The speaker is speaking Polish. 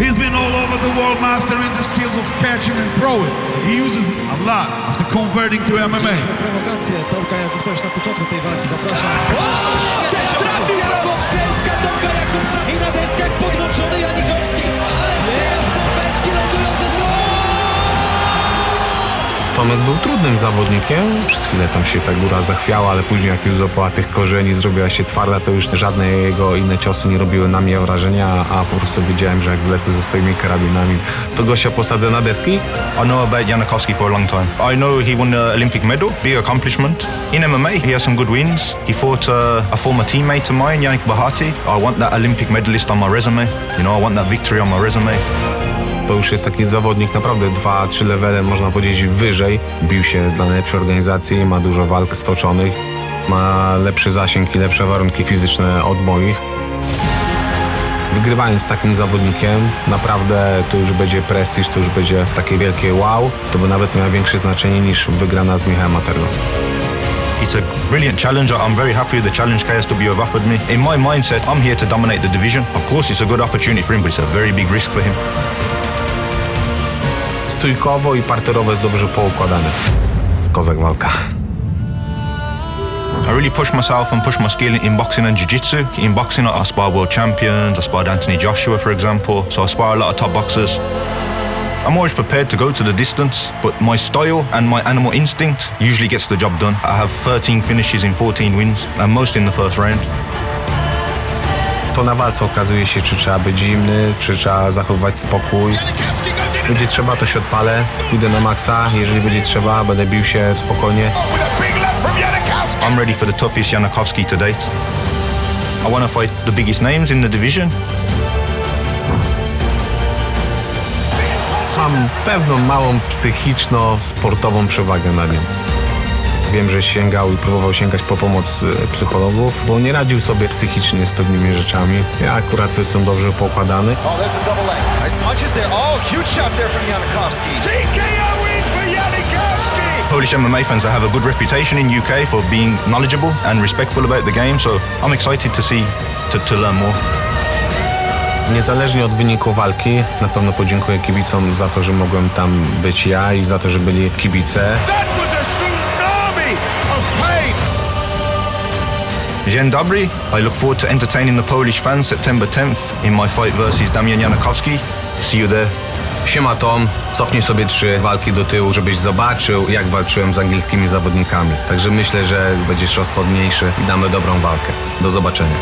He's been all over the world mastering the skills of catching and throwing. He uses it a lot after converting to MMA. Prowokację Tomka Jakubca już na początku tej walki. Zapraszam. Trafił bokserska Tomka Tomek był trudnym zawodnikiem. Przez chwilę tam się ta góra zachwiała, ale później jak już złapała tych korzeni, zrobiła się twarda, to już żadne jego inne ciosy nie robiły na mnie wrażenia, a po prostu wiedziałem, że jak lecę ze swoimi karabinami, to gościa posadzę na deski. I know about Janikowski for a long time. I know he won the Olympic medal, big accomplishment. In MMA, he has some good wins. He fought uh, a former teammate of mine, Yannick Bahati. I want that Olympic medalist on my resume. You know, I want that victory on my resume. To już jest taki zawodnik naprawdę dwa, trzy levele, można powiedzieć, wyżej. Bił się dla najlepszej organizacji, ma dużo walk stoczonych, ma lepszy zasięg i lepsze warunki fizyczne od moich. Wygrywając z takim zawodnikiem, naprawdę to już będzie prestiż, to już będzie takie wielkie wow. To by nawet miało większe znaczenie niż wygrana z Michałem Materną. It's a brilliant challenger. I'm very happy with the challenge KSW have offered me. In my mindset, I'm here to dominate the division. Of course, it's a good opportunity for him, but it's a very big risk for him. Stójkowo i jest dobrze poukładane. Kozak walka. I really pushed myself and pushed my skill in boxing and jiu-jitsu. In boxing, I spar world champions. I sparred Anthony Joshua, for example. So I spar a lot of top boxers. I'm always prepared to go to the distance, but my style and my animal instinct usually gets the job done. I have 13 finishes in 14 wins, and most in the first round. To na walce okazuje się, czy trzeba być zimny, czy trzeba zachowywać spokój. Będzie trzeba, to się odpalę, pójdę na maksa. Jeżeli będzie trzeba, będę bił się spokojnie. I'm ready for the toughest Janikowski to date. I want to fight the biggest names in the division. Mam pewną małą psychiczno-sportową przewagę na nią. Wiem, że sięgał i próbował sięgać po pomoc e, psychologów, bo nie radził sobie psychicznie z pewnymi rzeczami. Ja akurat jestem dobrze poukładany. Oh, there's the double leg. Nice punches there. Oh, huge shot there from Janikowski. TKO win for Janikowski! Polish MMA fans that have a good reputation in UK for being knowledgeable and respectful about the game, so I'm excited to see, to, to learn more. Niezależnie od wyniku walki, na pewno podziękuję kibicom za to, że mogłem tam być ja i za to, że byli kibice. Dzień dobry. I look forward to entertaining the Polish fans September 10th in my fight versus Damian Janikowski. See you there. Siema Tom, cofnij sobie trzy walki do tyłu, żebyś zobaczył, jak walczyłem z angielskimi zawodnikami. Także myślę, że będziesz rozsądniejszy i damy dobrą walkę. Do zobaczenia.